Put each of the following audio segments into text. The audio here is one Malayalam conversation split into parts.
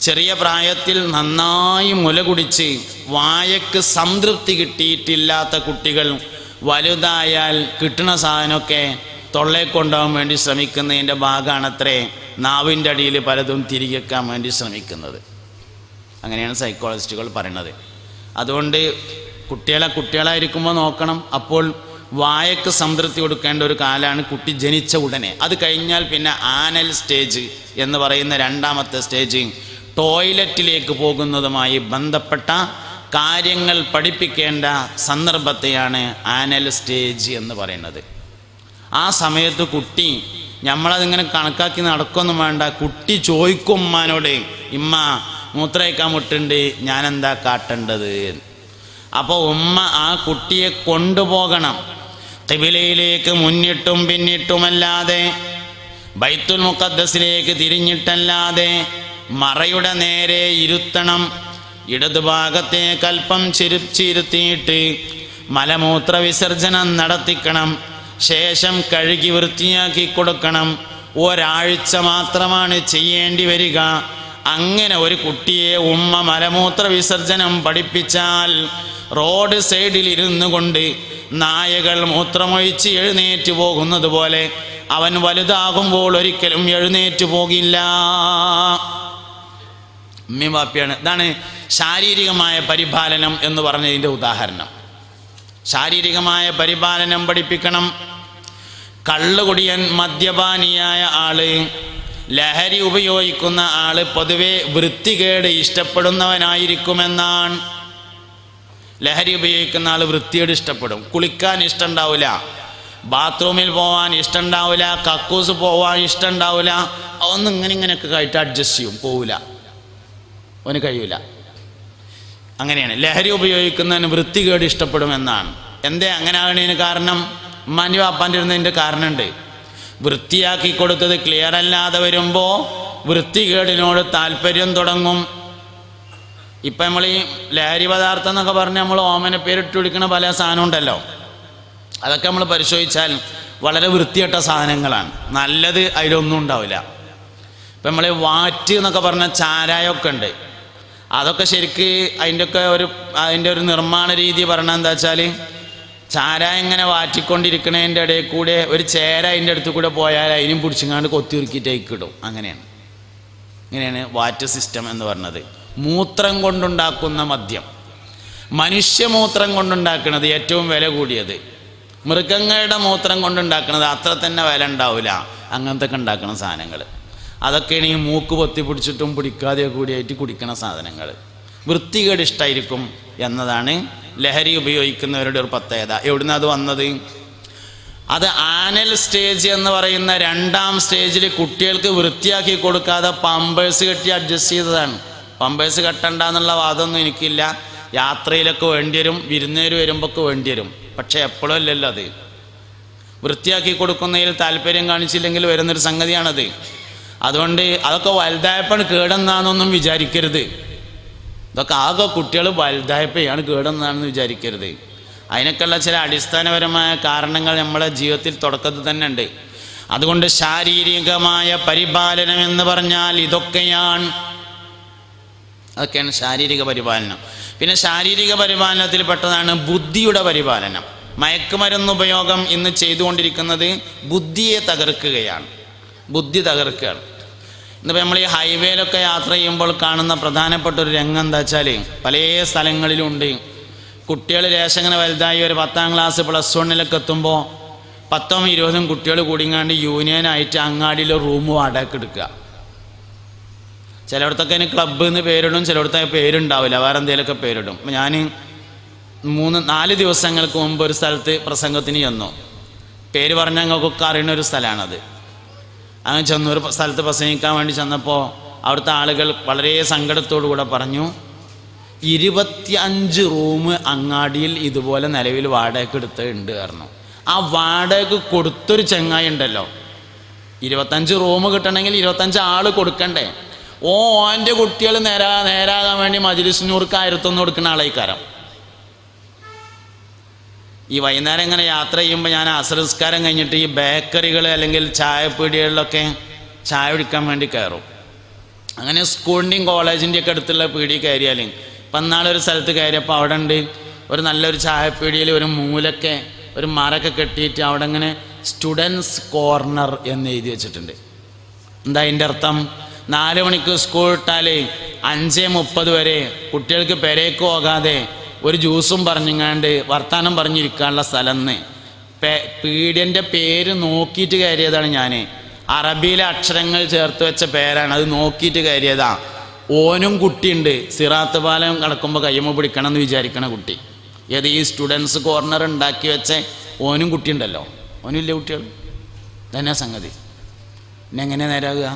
ചെറിയ പ്രായത്തിൽ നന്നായി മുല കുടിച്ച് വായക്ക് സംതൃപ്തി കിട്ടിയിട്ടില്ലാത്ത കുട്ടികൾ വലുതായാൽ കിട്ടുന്ന സാധനമൊക്കെ തൊള്ളേ കൊണ്ടുപോകാൻ വേണ്ടി ശ്രമിക്കുന്നതിന്റെ ഭാഗമാണത്രേ നാവിന്റെ അടിയിൽ പലതും തിരികെക്കാൻ വേണ്ടി ശ്രമിക്കുന്നത്. അങ്ങനെയാണ് സൈക്കോളജിസ്റ്റുകൾ പറയുന്നത് അതുകൊണ്ട് കുട്ടികളെ കുട്ടികളായിരിക്കുമ്പോൾ നോക്കണം. അപ്പോൾ വായക്ക് സംതൃപ്തി കൊടുക്കേണ്ട ഒരു കാലമാണ് കുട്ടി ജനിച്ച ഉടനെ. അത് കഴിഞ്ഞാൽ പിന്നെ ആനൽ സ്റ്റേജ് എന്ന് പറയുന്ന രണ്ടാമത്തെ സ്റ്റേജ് ടോയ്ലറ്റിലേക്ക് പോകുന്നതുമായി ബന്ധപ്പെട്ട കാര്യങ്ങൾ പഠിപ്പിക്കേണ്ട സന്ദർഭത്തെയാണ് ആനൽ സ്റ്റേജ് എന്ന് പറയുന്നത്. ആ സമയത്ത് കുട്ടി നമ്മളതിങ്ങനെ കണക്കാക്കി നടക്കൊന്നും വേണ്ട. കുട്ടി ചോദിക്കും ഉമ്മാനോട് ഇമ്മ മൂത്രയ്ക്കാൻ മുട്ടുണ്ട് ഞാനെന്താ കാട്ടേണ്ടത്? അപ്പോൾ ഉമ്മ ആ കുട്ടിയെ കൊണ്ടുപോകണം. കിബിലയിലേക്ക് മുന്നിട്ടും പിന്നിട്ടുമല്ലാതെ ബൈത്തുൽ മുഖദ്ദസിലേക്ക് തിരിഞ്ഞിട്ടല്ലാതെ മറയുടെ നേരെ ഇരുത്തണം. ഇടതുഭാഗത്തെ കൽപ്പം ചിരിച്ചിരുത്തിയിട്ട് മലമൂത്ര വിസർജനം നടത്തിക്കണം. ശേഷം കഴുകി വൃത്തിയാക്കി കൊടുക്കണം. ഒരാഴ്ച മാത്രമാണ് ചെയ്യേണ്ടി വരിക. അങ്ങനെ ഒരു കുട്ടിയെ ഉമ്മ മലമൂത്ര വിസർജനം പഠിപ്പിച്ചാൽ റോഡ് സൈഡിൽ ഇരുന്നു കൊണ്ട് നായകൾ മൂത്രമൊഴിച്ച് എഴുന്നേറ്റ് പോകുന്നത് പോലെ അവൻ വലുതാകുമ്പോൾ ഒരിക്കലും എഴുന്നേറ്റ് പോകില്ല. ഉമ്മയും വാപ്പിയാണ് ഇതാണ് ശാരീരികമായ പരിപാലനം എന്ന് പറഞ്ഞതിന്റെ ഉദാഹരണം. ശാരീരികമായ പരിപാലനം പഠിപ്പിക്കണം. കള്ളുകുടിയൻ മദ്യപാനിയായ ആൾ ലഹരി ഉപയോഗിക്കുന്ന ആൾ പൊതുവെ വൃത്തികേട് ഇഷ്ടപ്പെടുന്നവനായിരിക്കുമെന്നാണ്. ലഹരി ഉപയോഗിക്കുന്ന ആൾ വൃത്തിയോട് ഇഷ്ടപ്പെടും. കുളിക്കാൻ ഇഷ്ടമുണ്ടാവില്ല ബാത്റൂമിൽ പോവാൻ ഇഷ്ടമുണ്ടാവില്ല കക്കൂസ് പോവാൻ ഇഷ്ടമുണ്ടാവില്ല അതൊന്നും ഇങ്ങനെ ഇങ്ങനെയൊക്കെ ആയിട്ട് അഡ്ജസ്റ്റ് ചെയ്യും. പോവില്ല അവന് കഴിയില്ല അങ്ങനെയാണ്. ലഹരി ഉപയോഗിക്കുന്നതിന് വൃത്തികേട് ഇഷ്ടപ്പെടുമെന്നാണ്. എന്തേ അങ്ങനെ ആകണതിന് കാരണം? ഉമ്മാന്റെ വാപ്പാന്റെ ഇരുന്നതിന്റെ കാരണമുണ്ട്. വൃത്തിയാക്കി കൊടുത്തത് ക്ലിയർ അല്ലാതെ വരുമ്പോൾ വൃത്തികേടിനോട് താല്പര്യം തുടങ്ങും. ഇപ്പം നമ്മൾ ഈ ലഹരി പദാർത്ഥം എന്നൊക്കെ പറഞ്ഞ് നമ്മൾ ഓമനെ പേരിട്ട് വിളിക്കുന്ന പല സാധനം ഉണ്ടല്ലോ. അതൊക്കെ നമ്മൾ പരിശോധിച്ചാൽ വളരെ വൃത്തിയട്ട സാധനങ്ങളാണ്. നല്ലത് അതിലൊന്നും ഉണ്ടാവില്ല. ഇപ്പം നമ്മൾ വാറ്റ് എന്നൊക്കെ പറഞ്ഞ ചാരായമൊക്കെ ഉണ്ട്. അതൊക്കെ ശരിക്ക് അതിന്റെയൊക്കെ ഒരു അതിന്റെ ഒരു നിർമ്മാണ രീതി പറഞ്ഞാൽ എന്താ വെച്ചാൽ ചാര ഇങ്ങനെ വാറ്റിക്കൊണ്ടിരിക്കണതിന്റെ ഇടയിൽ കൂടെ ഒരു ചേര അതിന്റെ അടുത്ത് കൂടെ പോയാൽ അതിനും പിടിച്ചിങ്ങാണ്ട് കൊത്തിയുറുക്കിയിട്ടേക്ക് ഇടും അങ്ങനെയാണ്. ഇങ്ങനെയാണ് വാറ്റ് സിസ്റ്റം എന്ന് പറഞ്ഞത്. മൂത്രം കൊണ്ടുണ്ടാക്കുന്ന മദ്യം. മനുഷ്യമൂത്രം കൊണ്ടുണ്ടാക്കുന്നത് ഏറ്റവും വില കൂടിയത്. മൃഗങ്ങളുടെ മൂത്രം കൊണ്ടുണ്ടാക്കുന്നത് അത്ര തന്നെ വില ഉണ്ടാവില്ല. അങ്ങനത്തെ ഒക്കെ ഉണ്ടാക്കുന്ന സാധനങ്ങൾ അതൊക്കെയാണ് ഇനി മൂക്ക് പൊത്തി പിടിച്ചിട്ടും പിടിക്കാതെ കൂടിയായിട്ട് കുടിക്കുന്ന സാധനങ്ങൾ. വൃത്തികേട് ഇഷ്ടമായിരിക്കും എന്നതാണ് ലഹരി ഉപയോഗിക്കുന്നവരുടെ ഒരു പ്രത്യേകത. എവിടുന്ന് അത് വന്നത്? അത് ആനൽ സ്റ്റേജ് എന്ന് പറയുന്ന രണ്ടാം സ്റ്റേജിൽ കുട്ടികൾക്ക് വൃത്തിയാക്കി കൊടുക്കാതെ പമ്പേഴ്സ് കെട്ടി അഡ്ജസ്റ്റ് ചെയ്തതാണ്. പമ്പേഴ്സ് കെട്ടണ്ട എന്നുള്ള വാദമൊന്നും എനിക്കില്ല. യാത്രയിലൊക്കെ വേണ്ടി വരും വിരുന്നേര് വരുമ്പോഴൊക്കെ വേണ്ടി വരും പക്ഷേ എപ്പോഴും അല്ലല്ലോ അത്. വൃത്തിയാക്കി കൊടുക്കുന്നതിൽ താല്പര്യം കാണിച്ചില്ലെങ്കിൽ വരുന്നൊരു സംഗതിയാണത്. അതുകൊണ്ട് അതൊക്കെ വലുതായപ്പോൾ കേടെന്നാണെന്നൊന്നും വിചാരിക്കരുത്. ഇതൊക്കെ ആകെ കുട്ടികൾ വലുതായപ്പോഴാണ് കേടെന്നാണെന്ന് വിചാരിക്കരുത്. അതിനൊക്കെയുള്ള ചില അടിസ്ഥാനപരമായ കാരണങ്ങൾ നമ്മളെ ജീവിതത്തിൽ തുടക്കത്തിൽ തന്നെ ഉണ്ട്. അതുകൊണ്ട് ശാരീരികമായ പരിപാലനം എന്ന് പറഞ്ഞാൽ ഇതൊക്കെയാണ്. അതൊക്കെയാണ് ശാരീരിക പരിപാലനം. പിന്നെ ശാരീരിക പരിപാലനത്തിൽ പെട്ടതാണ് ബുദ്ധിയുടെ പരിപാലനം. മയക്കുമരുന്ന് ഉപയോഗം ഇന്ന് ചെയ്തുകൊണ്ടിരിക്കുന്നത് ബുദ്ധിയെ തകർക്കുകയാണ്. ബുദ്ധി തകർക്കുകയാണ്. ഇന്നിപ്പോൾ നമ്മൾ ഈ ഹൈവേയിലൊക്കെ യാത്ര ചെയ്യുമ്പോൾ കാണുന്ന പ്രധാനപ്പെട്ട ഒരു രംഗം എന്താ വെച്ചാൽ പല സ്ഥലങ്ങളിലുണ്ട് കുട്ടികൾ രേശങ്ങനെ വലുതായി ഒരു പത്താം ക്ലാസ് പ്ലസ് വണ്ണിലൊക്കെ എത്തുമ്പോൾ പത്തും ഇരുപതും കുട്ടികൾ കൂടിങ്ങാണ്ട് യൂണിയനായിട്ട് അങ്ങാടിയിൽ റൂം വാടക എടുക്കുക. ചിലയിടത്തൊക്കെ അതിന് ക്ലബ്ബ് എന്ന് പേരിടും ചിലയിടത്തൊക്കെ പേരുണ്ടാവില്ല. വേറെ എന്തെങ്കിലുമൊക്കെ പേരിടും. അപ്പം ഞാൻ മൂന്ന് നാല് ദിവസങ്ങൾക്ക് മുമ്പ് ഒരു സ്ഥലത്ത് പ്രസംഗത്തിന് ചെന്നു. പേര് പറഞ്ഞാൽ ഞങ്ങൾക്കൊക്കെ അറിയുന്ന ഒരു സ്ഥലമാണത്. അങ്ങനെ ചെന്നു ഒരു സ്ഥലത്ത് പ്രസംഗിക്കാൻ വേണ്ടി ചെന്നപ്പോൾ അവിടുത്തെ ആളുകൾ വളരെ സങ്കടത്തോടു കൂടെ പറഞ്ഞു ഇരുപത്തിയഞ്ച് റൂം അങ്ങാടിയിൽ ഇതുപോലെ നിലവിൽ വാടകയ്ക്ക് എടുത്തുണ്ട് പറഞ്ഞു. ആ വാടകയ്ക്ക് കൊടുത്തൊരു ചെങ്ങായി ഉണ്ടല്ലോ. ഇരുപത്തഞ്ച് റൂം കിട്ടണമെങ്കിൽ ഇരുപത്തഞ്ച് ആൾ കൊടുക്കണ്ടേ. ഓ ഓന്റെ കുട്ടികൾ നേരാ നേരാകാൻ വേണ്ടി മജിലിസിനൂർക്ക് ആയിരത്തൊന്ന് കൊടുക്കുന്ന ആളേക്കാരം ഈ വൈകുന്നേരം ഇങ്ങനെ യാത്ര ചെയ്യുമ്പോൾ ഞാൻ അസംസ്കാരം കഴിഞ്ഞിട്ട് ഈ ബേക്കറികൾ അല്ലെങ്കിൽ ചായപ്പീടികളിലൊക്കെ ചായ കുടിക്കാൻ വേണ്ടി കയറും. അങ്ങനെ സ്കൂളിന്റെയും കോളേജിന്റെയും ഒക്കെ അടുത്തുള്ള പീടി കയറിയാൽ ഇപ്പം നാളൊരു സ്ഥലത്ത് കയറിയപ്പോൾ അവിടെ ഉണ്ട് ഒരു നല്ലൊരു ചായപ്പീടിയിൽ ഒരു മൂലൊക്കെ ഒരു മരൊക്കെ കെട്ടിയിട്ട് അവിടെ ഇങ്ങനെ സ്റ്റുഡൻസ് കോർണർ എന്ന് എഴുതി വെച്ചിട്ടുണ്ട്. എന്താ അതിന്റെ അർത്ഥം? നാല് മണിക്ക് സ്കൂൾ ഇട്ടാൽ അഞ്ച് മുപ്പത് വരെ കുട്ടികൾക്ക് പെരേക്ക് പോകാതെ ഒരു ജ്യൂസും പറഞ്ഞിങ്ങാണ്ട് വർത്താനം പറഞ്ഞിരിക്കാനുള്ള സ്ഥലം എന്ന് പീഡിയന്റെ പേര് നോക്കിയിട്ട് കയറിയതാണ് ഞാൻ അറബിയിലെ അക്ഷരങ്ങൾ ചേർത്ത് വെച്ച പേരാണ് അത് നോക്കിയിട്ട് കയറിയതാ. ഓനും കുട്ടിയുണ്ട് സിറാത്ത് പാലം കടക്കുമ്പോൾ കയ്യമ്മ പിടിക്കണം എന്ന് വിചാരിക്കണ കുട്ടി. ഏത് ഈ സ്റ്റുഡൻസ് കോർണർ ഉണ്ടാക്കി വെച്ച ഓനും കുട്ടിയുണ്ടല്ലോ. ഓനും ഇല്ലേ കുട്ടികൾ തന്നെ സംഗതി? പിന്നെ എങ്ങനെ നേരാകുക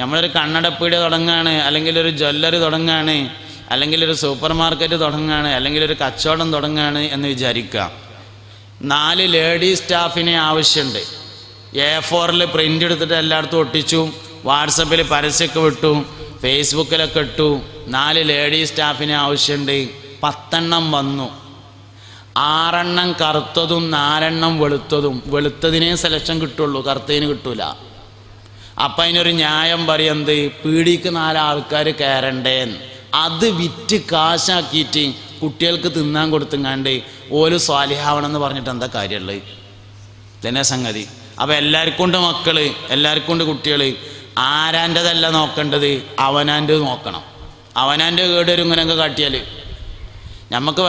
നമ്മളൊരു കണ്ണടപ്പീട് തുടങ്ങുകയാണ് അല്ലെങ്കിൽ ഒരു ജ്വല്ലറി തുടങ്ങുകയാണ് അല്ലെങ്കിൽ ഒരു സൂപ്പർ മാർക്കറ്റ് തുടങ്ങുകയാണ് അല്ലെങ്കിൽ ഒരു കച്ചവടം തുടങ്ങുകയാണ് എന്ന് വിചാരിക്കുക. നാല് ലേഡി സ്റ്റാഫിനെ ആവശ്യമുണ്ട്. എ ഫോറിൽ പ്രിന്റ് എടുത്തിട്ട് എല്ലായിടത്തും ഒട്ടിച്ചു വാട്സപ്പിൽ പരസ്യമൊക്കെ വിട്ടു ഫേസ്ബുക്കിലൊക്കെ ഇട്ടു. നാല് ലേഡി സ്റ്റാഫിനെ ആവശ്യമുണ്ട്. പത്തെണ്ണം വന്നു. ആറെണ്ണം കറുത്തതും നാലെണ്ണം വെളുത്തതും. വെളുത്തതിനെ സെലക്ഷൻ കിട്ടുള്ളൂ കറുത്തതിന് കിട്ടൂല. അപ്പം അതിനൊരു ന്യായം പറയുന്നത് പീടിക്ക് നാലാൾക്കാർ കയറണ്ടേന്ന്. അത് വിറ്റ് കാശാക്കിയിട്ട് കുട്ടികൾക്ക് തിന്നാൻ കൊടുത്തുങ്ങാണ്ട് ഓൽ സ്വാലിഹാവണം എന്ന് പറഞ്ഞിട്ട് എന്താ കാര്യമുള്ളത്? ഇതന്നെ സംഗതി. അപ്പം എല്ലാവർക്കും ഉണ്ട് മക്കൾ എല്ലാവർക്കും ഉണ്ട് കുട്ടികൾ ആരാന്റെതല്ല നോക്കേണ്ടത്? അവനാന്റെ നോക്കണം. അവനാന്റെ കേട് വരും ഇങ്ങനെയൊക്കെ കാട്ടിയാൽ നമുക്ക്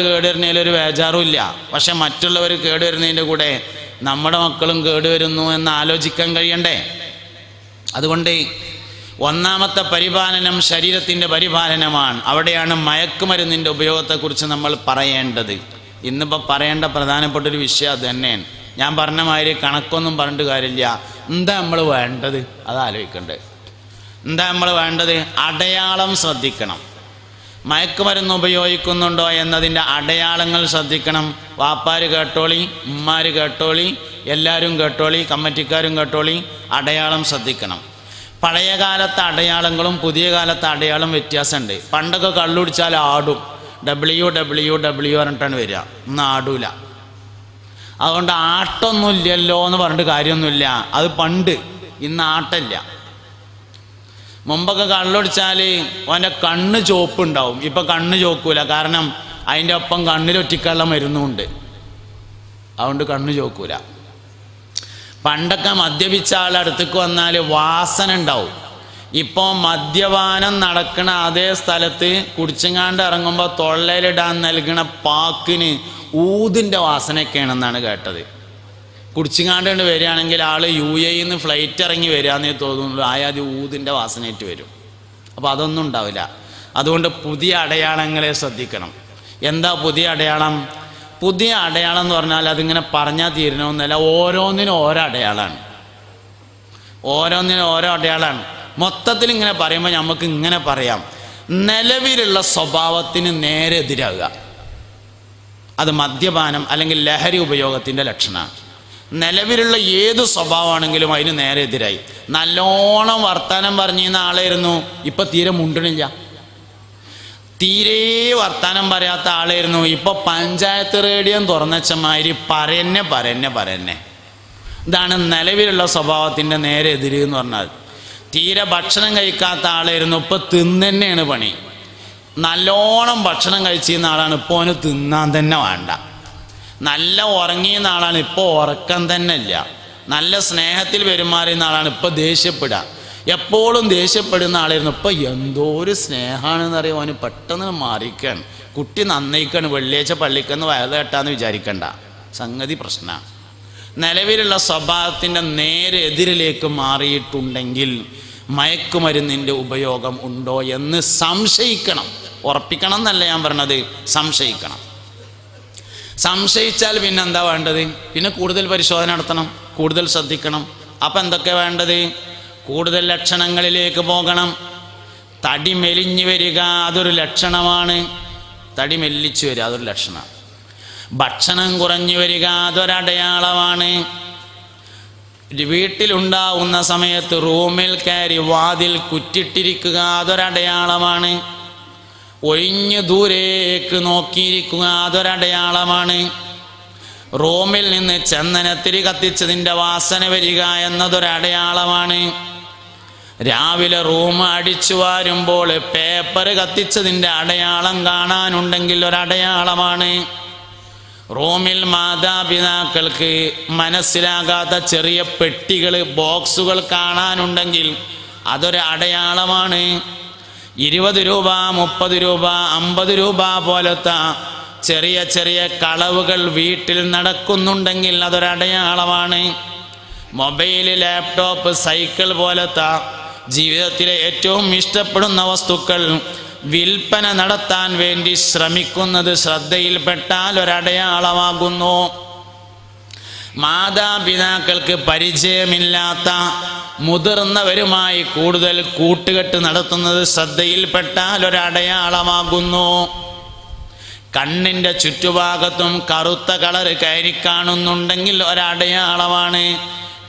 കേട് വരുന്നതിൽ ഒരു ബേജാറും ഇല്ല പക്ഷെ മറ്റുള്ളവർ കേട് വരുന്നതിന്റെ കൂടെ നമ്മുടെ മക്കളും കേട് വരുന്നു എന്ന് ആലോചിക്കാൻ കഴിയണ്ടേ? അതുകൊണ്ട് ഒന്നാമത്തെ പരിപാലനം ശരീരത്തിന്റെ പരിപാലനമാണ്. അവിടെയാണ് മയക്കുമരുന്നിന്റെ ഉപയോഗത്തെക്കുറിച്ച് നമ്മൾ പറയേണ്ടത്. ഇന്നിപ്പോൾ പറയേണ്ട പ്രധാനപ്പെട്ട ഒരു വിഷയം അത് തന്നെയാണ്. ഞാൻ പറഞ്ഞ മാതിരി കണക്കൊന്നും പറഞ്ഞിട്ട് കാര്യമില്ല. എന്താ നമ്മൾ വേണ്ടത്? അത് ആലോചിക്കണ്ടേ. എന്താ നമ്മൾ വേണ്ടത്? അടയാളം ശ്രദ്ധിക്കണം. മയക്കുമരുന്ന് ഉപയോഗിക്കുന്നുണ്ടോ എന്നതിന്റെ അടയാളങ്ങൾ ശ്രദ്ധിക്കണം. വാപ്പാര് കേട്ടോളി ഉമ്മാര് കേട്ടോളി എല്ലാവരും കേട്ടോളി കമ്മിറ്റിക്കാരും കേട്ടോളി അടയാളം ശ്രദ്ധിക്കണം. പഴയ കാലത്തെ അടയാളങ്ങളും പുതിയ കാലത്തെ അടയാളം വ്യത്യാസമുണ്ട്. പണ്ടൊക്കെ കള്ളുടിച്ചാൽ ആടും. ഡബ്ല്യു ഡബ്ല്യു ഡബ്ല്യു പറഞ്ഞിട്ടാണ് വരിക. ഇന്ന് ആടൂല. അതുകൊണ്ട് ആട്ടൊന്നുമില്ലല്ലോ എന്ന് പറഞ്ഞിട്ട് കാര്യമൊന്നുമില്ല. അത് പണ്ട് ഇന്ന് ആട്ടല്ല മുമ്പൊക്കെ കള്ളൊടിച്ചാൽ അവന്റെ കണ്ണ് ചോപ്പുണ്ടാവും ഇപ്പം കണ്ണ് ചോക്കൂല കാരണം അതിന്റെ ഒപ്പം കണ്ണിലൊറ്റിക്കുള്ള മരുന്നുമുണ്ട്. അതുകൊണ്ട് കണ്ണ് ചോക്കൂല പണ്ടൊക്കെ മദ്യപിച്ച ആളടുത്തേക്ക് വന്നാൽ വാസന ഉണ്ടാവും. ഇപ്പോൾ മദ്യപാനം നടക്കുന്ന അതേ സ്ഥലത്ത് കുടിച്ചങ്ങാണ്ട് ഇറങ്ങുമ്പോൾ തൊള്ളയിലിടാൻ നൽകണ പാക്കിന് ഊതിന്റെ വാസനയൊക്കെയാണെന്നാണ് കേട്ടത്. കുടിച്ചങ്ങാണ്ട് വരികയാണെങ്കിൽ ആൾ യു എയിൽ നിന്ന് ഫ്ലൈറ്റ് ഇറങ്ങി വരികയെന്നേ തോന്നുള്ളൂ ആയാതി ഊതിന്റെ വാസനയായിട്ട് വരും. അപ്പോൾ അതൊന്നും ഉണ്ടാവില്ല. അതുകൊണ്ട് പുതിയ അടയാളങ്ങളെ ശ്രദ്ധിക്കണം. എന്താ പുതിയ അടയാളം? പുതിയ അടയാളം എന്ന് പറഞ്ഞാൽ അതിങ്ങനെ പറഞ്ഞാൽ തീരണമെന്നല്ല ഓരോന്നിനും ഓരോ അടയാളമാണ് ഓരോന്നിനും ഓരോ അടയാളമാണ് മൊത്തത്തിൽ ഇങ്ങനെ പറയുമ്പോൾ നമുക്ക് ഇങ്ങനെ പറയാം. നിലവിലുള്ള സ്വഭാവത്തിന് നേരെ എതിരാകുക അത് മദ്യപാനം അല്ലെങ്കിൽ ലഹരി ഉപയോഗത്തിന്റെ ലക്ഷണമാണ്. നിലവിലുള്ള ഏത് സ്വഭാവമാണെങ്കിലും അതിന് നേരെ എതിരായി. നല്ലോണം വർത്തമാനം പറഞ്ഞിരുന്ന ആളായിരുന്നു. ഇപ്പം തീരെ മുണ്ടണില്ല. തീരെ വർത്താനം പറയാത്ത ആളായിരുന്നു. ഇപ്പൊ പഞ്ചായത്ത് റേഡിയോ തുറന്നച്ചമാതിരി പറയന്നെ പറയന്നെ പറയന്നെ. ഇതാണ് നിലവിലുള്ള സ്വഭാവത്തിന്റെ നേരെ എതിര് എന്ന് പറഞ്ഞാൽ. തീരെ ഭക്ഷണം കഴിക്കാത്ത ആളായിരുന്നു. ഇപ്പൊ തിന്നന്നെയാണ് പണി. നല്ലോണം ഭക്ഷണം കഴിച്ചിരുന്ന ആളാണ്. ഇപ്പോൾ അവന് തിന്നാൻ തന്നെ വേണ്ട. നല്ല ഉറങ്ങിയുന്ന ആളാണ്. ഇപ്പോൾ ഉറക്കം തന്നെ ഇല്ല. നല്ല സ്നേഹത്തിൽ പെരുമാറിയുന്ന ആളാണ്. ഇപ്പോൾ ദേഷ്യപ്പെടുക. എപ്പോഴും ദേഷ്യപ്പെടുന്ന ആളായിരുന്നു. ഇപ്പം എന്തോ ഒരു സ്നേഹമാണെന്ന് അറിയാം. അവന് പെട്ടെന്ന് മാറിക്കാണ്. കുട്ടി നന്നയിക്കാണ്. വെള്ളിയാഴ്ച പള്ളിക്കെന്ന് വയത് കെട്ടാന്ന് വിചാരിക്കണ്ട. സംഗതി പ്രശ്നമാണ് നിലവിലുള്ള സ്വഭാവത്തിന്റെ നേരെ എതിരിലേക്ക് മാറിയിട്ടുണ്ടെങ്കിൽ മയക്കുമരുന്നിന്റെ ഉപയോഗം ഉണ്ടോ എന്ന് സംശയിക്കണം. ഉറപ്പിക്കണം എന്നല്ല ഞാൻ പറഞ്ഞത്. സംശയിക്കണം. സംശയിച്ചാൽ പിന്നെ എന്താ വേണ്ടത്? പിന്നെ കൂടുതൽ പരിശോധന നടത്തണം. കൂടുതൽ ശ്രദ്ധിക്കണം. അപ്പം എന്തൊക്കെ വേണ്ടത്? കൂടുതൽ ലക്ഷണങ്ങളിലേക്ക് പോകണം. തടി മെലിഞ്ഞു വരിക അതൊരു ലക്ഷണമാണ്. തടി മെല്ലിച്ചു വരിക അതൊരു ലക്ഷണം. ഭക്ഷണം കുറഞ്ഞു വരിക അതൊരടയാളമാണ്. വീട്ടിലുണ്ടാവുന്ന സമയത്ത് റൂമിൽ കയറി വാതിൽ കുറ്റിട്ടിരിക്കുക അതൊരടയാളമാണ്. ഒഴിഞ്ഞു ദൂരേക്ക് നോക്കിയിരിക്കുക അതൊരടയാളമാണ്. റൂമിൽ നിന്ന് ചന്ദനത്തിരി കത്തിച്ചതിന്റെ വാസന വരിക എന്നതൊരടയാളമാണ്. രാവിലെ റൂം അടിച്ചു വാരുമ്പോൾ പേപ്പർ കത്തിച്ചതിന്റെ അടയാളം കാണാനുണ്ടെങ്കിൽ ഒരടയാളമാണ്. റൂമിൽ മാതാപിതാക്കൾക്ക് മനസ്സിലാകാത്ത ചെറിയ പെട്ടികൾ ബോക്സുകൾ കാണാനുണ്ടെങ്കിൽ അതൊരു അടയാളമാണ്. ഇരുപത് രൂപ മുപ്പത് രൂപ അമ്പത് രൂപ പോലത്തെ ചെറിയ ചെറിയ കളവുകൾ വീട്ടിൽ നടക്കുന്നുണ്ടെങ്കിൽ അതൊരടയാളമാണ് മൊബൈൽ ലാപ്ടോപ്പ് സൈക്കിൾ പോലത്തെ ജീവിതത്തിലെ ഏറ്റവും ഇഷ്ടപ്പെടുന്ന വസ്തുക്കൾ വിൽപ്പന നടത്താൻ വേണ്ടി ശ്രമിക്കുന്നത് ശ്രദ്ധയിൽപ്പെട്ടാൽ ഒരടയാളമാകുന്നു. മാതാപിതാക്കൾക്ക് പരിചയമില്ലാത്ത മുതിർന്നവരുമായി കൂടുതൽ കൂട്ടുകെട്ട് നടത്തുന്നത് ശ്രദ്ധയിൽപ്പെട്ടാൽ ഒരടയാളമാകുന്നു. കണ്ണിന്റെ ചുറ്റുഭാഗത്തും കറുത്ത കളർ കയറി കാണുന്നുണ്ടെങ്കിൽ ഒരടയാളമാണ്.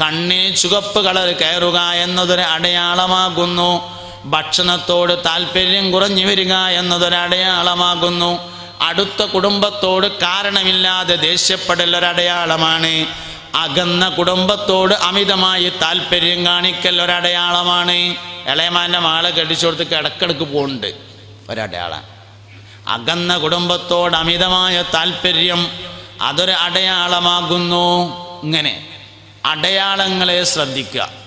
കണ്ണിന് ചുവപ്പ് കളർ കയറുക എന്നതൊരു അടയാളമാകുന്നു. ഭക്ഷണത്തോട് താല്പര്യം കുറഞ്ഞു വരിക എന്നതൊരു അടയാളമാകുന്നു. അടുത്ത കുടുംബത്തോട് കാരണമില്ലാതെ ദേഷ്യപ്പെടൽ ഒരടയാളമാണ് അകന്ന കുടുംബത്തോട് അമിതമായി താല്പര്യം കാണിക്കൽ ഒരടയാളമാണ് ഇളയമാന്റെ മാളെ കടിച്ചു കൊടുത്ത് കിടക്കിടക്ക് പോകുന്നുണ്ട് ഒരടയാളം. അകന്ന കുടുംബത്തോട് അമിതമായ താല്പര്യം അതൊരു അടയാളമാകുന്നു. ഇങ്ങനെ. അടയാളങ്ങളെ ശ്രദ്ധിക്കുക.